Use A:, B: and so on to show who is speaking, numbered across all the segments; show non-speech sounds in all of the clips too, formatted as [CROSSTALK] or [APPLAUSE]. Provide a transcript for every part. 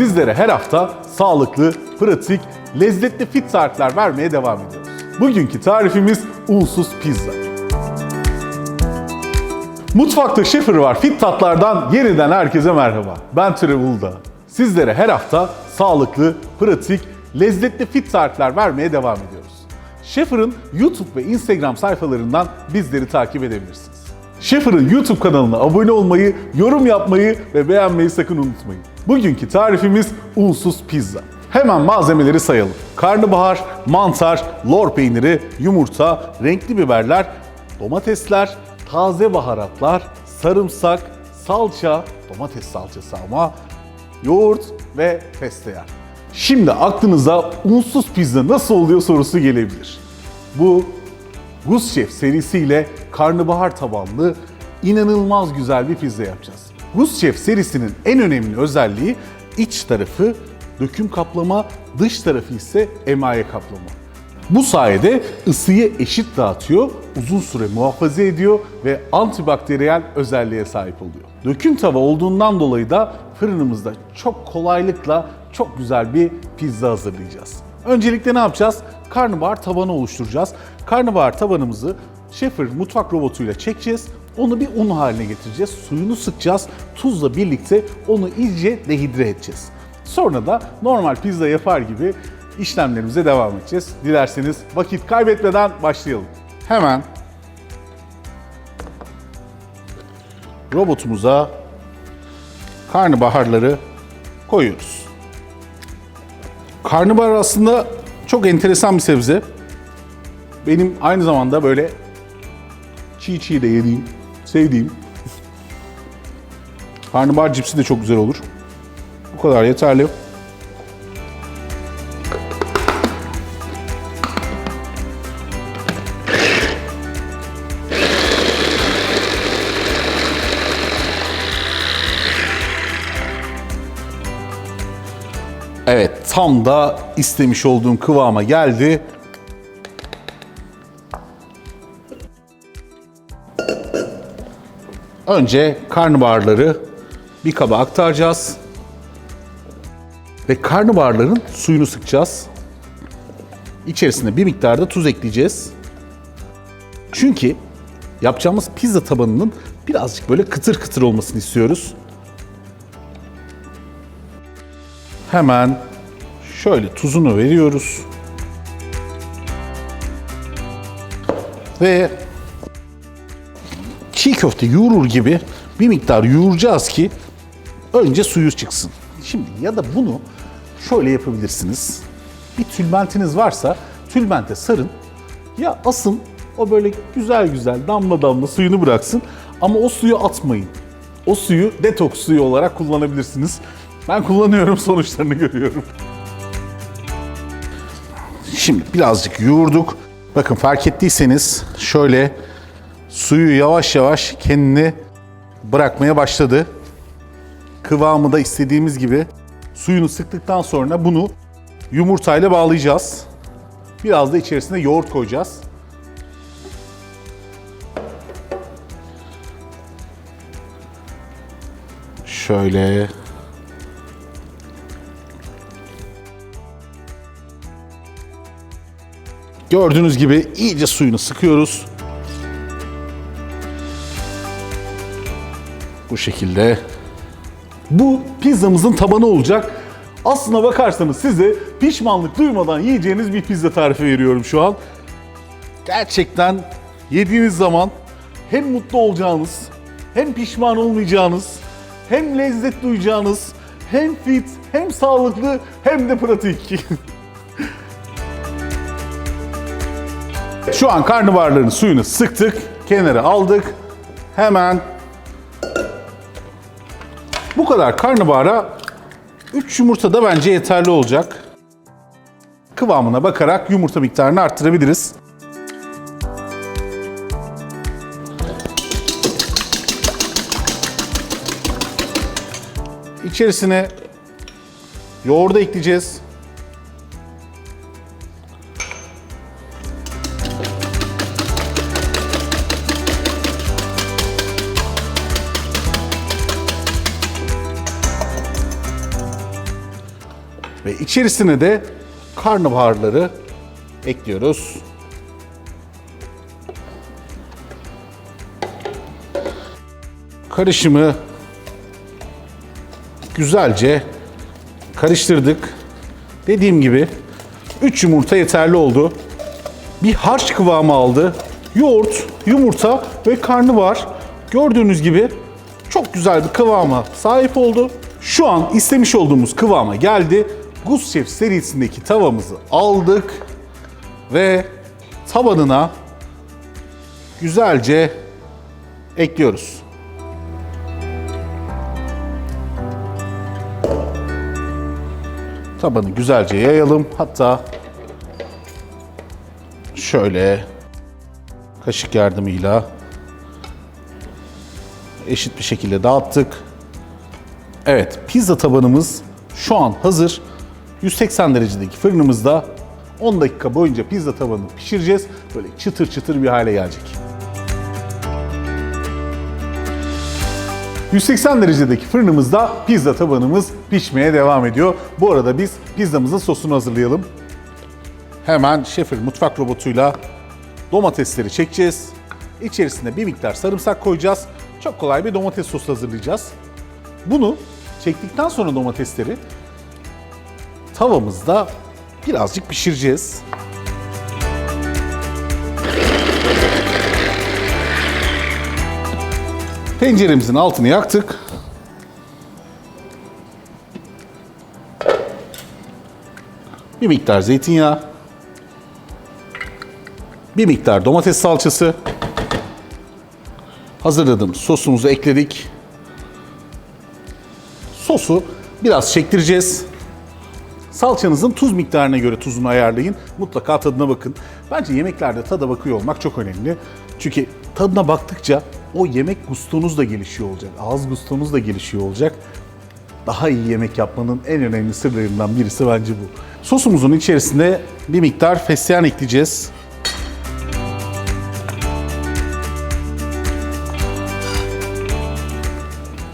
A: sizlere her hafta sağlıklı, pratik, lezzetli fit tarifler vermeye devam ediyoruz. Bugünkü tarifimiz unsuz pizza. Mutfakta Şefir var fit tatlardan yeniden herkese merhaba. Ben Türev Uludağ. Sizlere her hafta sağlıklı, pratik, lezzetli fit tarifler vermeye devam ediyoruz. Şefir'in YouTube ve Instagram sayfalarından bizleri takip edebilirsiniz. Şefir'in YouTube kanalına abone olmayı, yorum yapmayı ve beğenmeyi sakın unutmayın. Bugünkü tarifimiz unsuz pizza. Hemen malzemeleri sayalım. Karnabahar, mantar, lor peyniri, yumurta, renkli biberler, domatesler, taze baharatlar, sarımsak, salça, domates salçası ama, yoğurt ve fesleğen. Şimdi aklınıza unsuz pizza nasıl oluyor sorusu gelebilir. Bu Gus Chef serisiyle karnabahar tabanlı inanılmaz güzel bir pizza yapacağız. Gus Chef serisinin en önemli özelliği iç tarafı döküm kaplama, dış tarafı ise emaye kaplama. Bu sayede ısıyı eşit dağıtıyor, uzun süre muhafaza ediyor ve antibakteriyel özelliğe sahip oluyor. Döküm tava olduğundan dolayı da fırınımızda çok kolaylıkla çok güzel bir pizza hazırlayacağız. Öncelikle ne yapacağız? Karnabahar tabanı oluşturacağız. Karnabahar tabanımızı Şefir mutfak robotuyla çekeceğiz. Onu bir un haline getireceğiz. Suyunu sıkacağız. Tuzla birlikte onu iyice dehidre edeceğiz. Sonra da normal pizza yapar gibi işlemlerimize devam edeceğiz. Dilerseniz vakit kaybetmeden başlayalım. Hemen robotumuza karnabaharları koyuyoruz. Karnabahar aslında çok enteresan bir sebze. Benim aynı zamanda böyle çiğ çiğ de yediğim, sevdiğim. Karnabahar cipsi de çok güzel olur. Bu kadar yeterli. Tam da istemiş olduğum kıvama geldi. Önce karnabaharları bir kaba aktaracağız. Ve karnabaharların suyunu sıkacağız. İçerisine bir miktar da tuz ekleyeceğiz. Çünkü yapacağımız pizza tabanının birazcık böyle kıtır kıtır olmasını istiyoruz. Hemen şöyle tuzunu veriyoruz. Ve çiğ köfte yoğurur gibi bir miktar yoğuracağız ki önce suyu çıksın. Şimdi ya da bunu şöyle yapabilirsiniz. Bir tülbentiniz varsa tülbente sarın. Ya asın o böyle güzel güzel damla damla suyunu bıraksın ama o suyu atmayın. O suyu detoks suyu olarak kullanabilirsiniz. Ben kullanıyorum sonuçlarını görüyorum. Şimdi birazcık yoğurduk. Bakın fark ettiyseniz şöyle suyu yavaş yavaş kendini bırakmaya başladı. Kıvamı da istediğimiz gibi suyunu sıktıktan sonra bunu yumurtayla bağlayacağız. Biraz da içerisine yoğurt koyacağız. Şöyle Gördüğünüz gibi iyice suyunu sıkıyoruz. Bu şekilde. Bu pizzamızın tabanı olacak. Aslına bakarsanız size pişmanlık duymadan yiyeceğiniz bir pizza tarifi veriyorum şu an. Gerçekten yediğiniz zaman hem mutlu olacağınız, hem pişman olmayacağınız, hem lezzet duyacağınız, hem fit, hem sağlıklı, hem de pratik. [LAUGHS] Şu an karnabaharların suyunu sıktık, kenara aldık. Hemen bu kadar karnabahara 3 yumurta da bence yeterli olacak. Kıvamına bakarak yumurta miktarını arttırabiliriz. İçerisine yoğurdu ekleyeceğiz. Ve içerisine de karnabaharları ekliyoruz. Karışımı güzelce karıştırdık. Dediğim gibi 3 yumurta yeterli oldu. Bir harç kıvamı aldı. Yoğurt, yumurta ve karnabahar gördüğünüz gibi çok güzel bir kıvama sahip oldu. Şu an istemiş olduğumuz kıvama geldi. Gus Chef serisindeki tavamızı aldık ve tabanına güzelce ekliyoruz. Tabanı güzelce yayalım. Hatta şöyle kaşık yardımıyla eşit bir şekilde dağıttık. Evet, pizza tabanımız şu an hazır. 180 derecedeki fırınımızda 10 dakika boyunca pizza tabanını pişireceğiz. Böyle çıtır çıtır bir hale gelecek. 180 derecedeki fırınımızda pizza tabanımız pişmeye devam ediyor. Bu arada biz pizzamızın sosunu hazırlayalım. Hemen şefir mutfak robotuyla domatesleri çekeceğiz. İçerisine bir miktar sarımsak koyacağız. Çok kolay bir domates sosu hazırlayacağız. Bunu çektikten sonra domatesleri tavamızda birazcık pişireceğiz. Tenceremizin altını yaktık. Bir miktar zeytinyağı. Bir miktar domates salçası. Hazırladığımız sosumuzu ekledik. Sosu biraz çektireceğiz. Salçanızın tuz miktarına göre tuzunu ayarlayın. Mutlaka tadına bakın. Bence yemeklerde tada bakıyor olmak çok önemli. Çünkü tadına baktıkça o yemek gustonuz da gelişiyor olacak. Ağız gustonuz da gelişiyor olacak. Daha iyi yemek yapmanın en önemli sırlarından birisi bence bu. Sosumuzun içerisine bir miktar fesleğen ekleyeceğiz.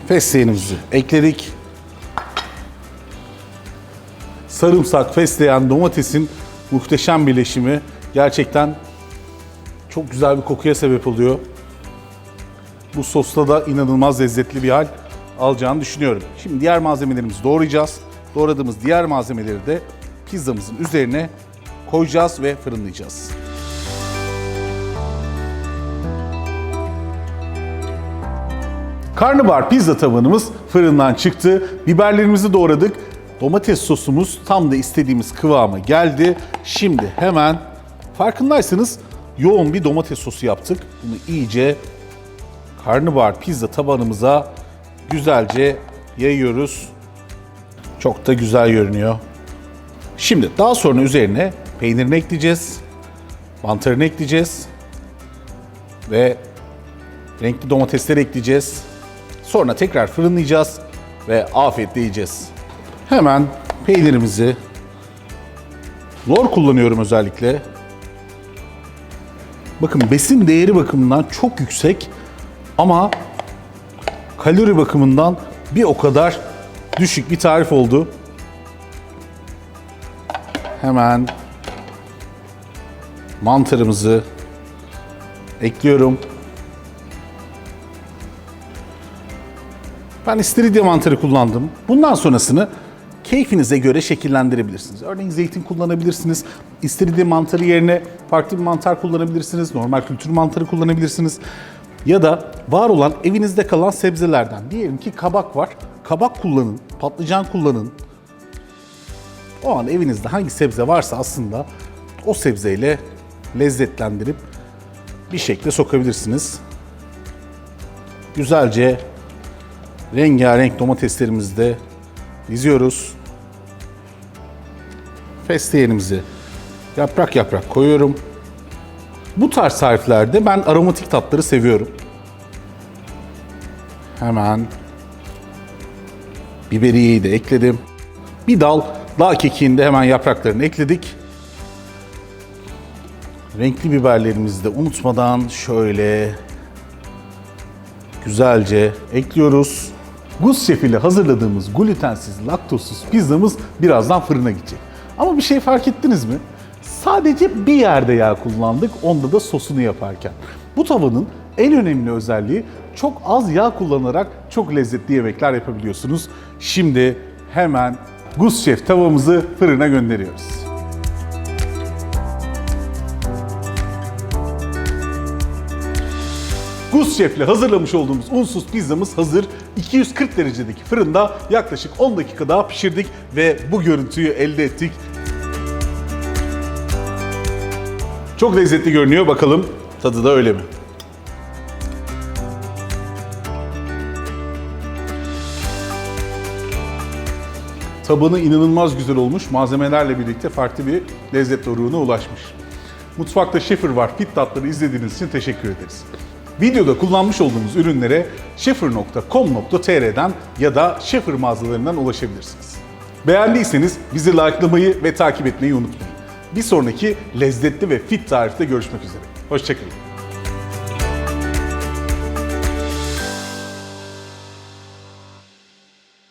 A: Fesleğenimizi ekledik. Sarımsak, fesleğen, domatesin muhteşem birleşimi gerçekten çok güzel bir kokuya sebep oluyor. Bu sosla da inanılmaz lezzetli bir hal alacağını düşünüyorum. Şimdi diğer malzemelerimizi doğrayacağız. Doğradığımız diğer malzemeleri de pizzamızın üzerine koyacağız ve fırınlayacağız. Karnabahar pizza tabanımız fırından çıktı. Biberlerimizi doğradık. Domates sosumuz tam da istediğimiz kıvama geldi. Şimdi hemen farkındaysanız yoğun bir domates sosu yaptık. Bunu iyice karnabahar pizza tabanımıza güzelce yayıyoruz. Çok da güzel görünüyor. Şimdi daha sonra üzerine peynirini ekleyeceğiz. Mantarını ekleyeceğiz. Ve renkli domatesleri ekleyeceğiz. Sonra tekrar fırınlayacağız ve afiyetle yiyeceğiz. Hemen peynirimizi lor kullanıyorum özellikle. Bakın besin değeri bakımından çok yüksek ama kalori bakımından bir o kadar düşük bir tarif oldu. Hemen mantarımızı ekliyorum. Ben istiridye mantarı kullandım. Bundan sonrasını keyfinize göre şekillendirebilirsiniz. Örneğin zeytin kullanabilirsiniz. İstiridye mantarı yerine farklı bir mantar kullanabilirsiniz. Normal kültür mantarı kullanabilirsiniz. Ya da var olan evinizde kalan sebzelerden. Diyelim ki kabak var. Kabak kullanın, patlıcan kullanın. O an evinizde hangi sebze varsa aslında o sebzeyle lezzetlendirip bir şekle sokabilirsiniz. Güzelce rengarenk domateslerimizi de diziyoruz. Fesleğenimizi yaprak yaprak koyuyorum. Bu tarz tariflerde ben aromatik tatları seviyorum. Hemen biberiyeyi de ekledim. Bir dal dağ kekiğini de hemen yapraklarını ekledik. Renkli biberlerimizi de unutmadan şöyle güzelce ekliyoruz. Gus Şef ile hazırladığımız glutensiz, laktozsuz pizzamız birazdan fırına gidecek. Ama bir şey fark ettiniz mi? Sadece bir yerde yağ kullandık, onda da sosunu yaparken. Bu tavanın en önemli özelliği çok az yağ kullanarak çok lezzetli yemekler yapabiliyorsunuz. Şimdi hemen Gus Şef tavamızı fırına gönderiyoruz. Gus Şef'le hazırlamış olduğumuz unsuz pizzamız hazır. 240 derecedeki fırında yaklaşık 10 dakika daha pişirdik ve bu görüntüyü elde ettik. Çok lezzetli görünüyor. Bakalım tadı da öyle mi? Tabanı inanılmaz güzel olmuş. Malzemelerle birlikte farklı bir lezzet doruğuna ulaşmış. Mutfakta Şefir var. Fit tatları izlediğiniz için teşekkür ederiz. Videoda kullanmış olduğumuz ürünlere şefir.com.tr'den ya da Şefir mağazalarından ulaşabilirsiniz. Beğendiyseniz bizi likelamayı ve takip etmeyi unutmayın. Bir sonraki lezzetli ve fit tarifte görüşmek üzere. Hoşçakalın.